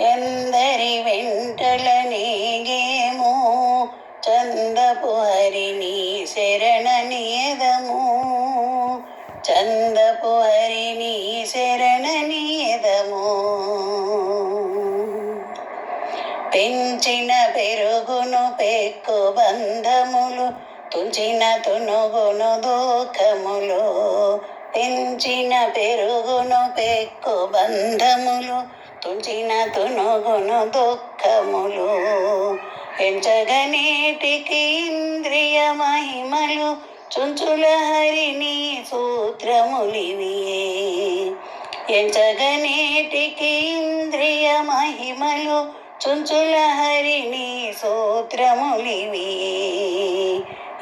ఎందరి వెంటల నీగేమో చందపు హరిని శరణ నియదము. చందపు హరిని శరణ నియదము. పెంచిన పెరుగును పెక్కు బంధములు తుంచిన తునుగును దుఃఖములు. తెంచిన పెరుగును పెక్కు బంధములు తుంచిన తునుగును దుఃఖములు. ఎంచగనేటికి ఇంద్రియ మహిమలు చుంచుల హరిని సూత్రములివియే ఎంచగనేటికి ఇంద్రియ మహిమలు చుంచుల హరిని సూత్రములివి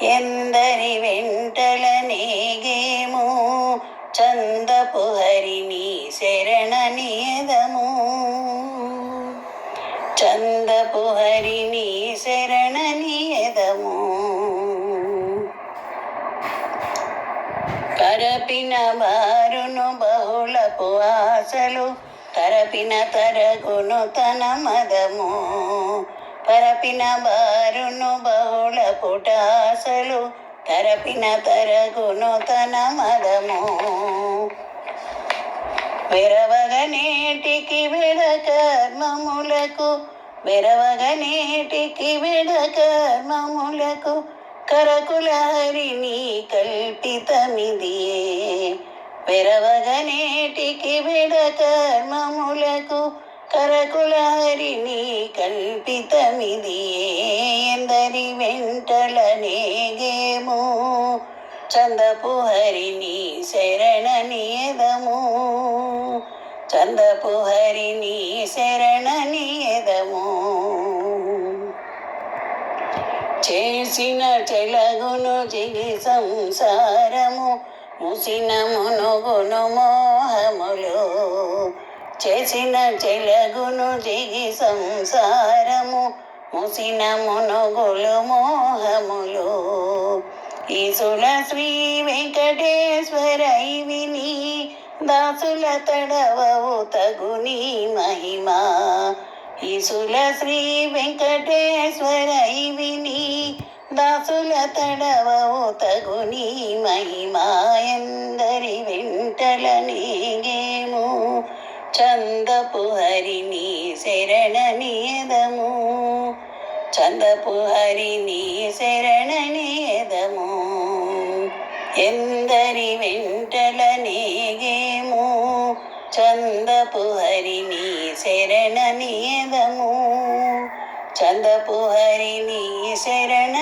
ఎందరి వెంటల నేగేమో చందపు హరిని శరణ నియదము చందపు హరిని శరణ నియదము కరపిన బారును బహుళపు ఆశలు తరపిన తరగును తన మదము. పరపిన బారును బహుళ పుటాసలు తరపిన తరగును తన మదము. వెరవగనేటికి విడ కర్మములకు వెరవగనేటికి విడ కర్మములకు కరకుల హరిని కల్పితమిదియే వెరవగనేటికి విడ కర్మములకు కరకుల హరిని కల్పితమిదియే ఎందరి వెంటలనే చందపు హరిని శరణనియదము. చందపు హరిని శరణనియదము. చేసిన చెలగును జిగి సంసారము ముసిన మునుగును మోహములు. చేసిన చెలగును జిగి సంసారము ముసిన మునుగులు మోహములు. ఈసున శ్రీ వెంకటేశ్వరై విని దాసుల తడవవు తగుని మహిమా. ఈసుల శ్రీ వెంకటేశ్వరై విని దాసుల తడవవు తగుని మహిమా. ఎందరి వెంటల నీగేము చందపు హరిని శరణ నియదము చందపు హరిని శరణ ఎందరి వెంటల నేగేము చందపు హరిని శరణ నియదము చందపు హరిని శరణ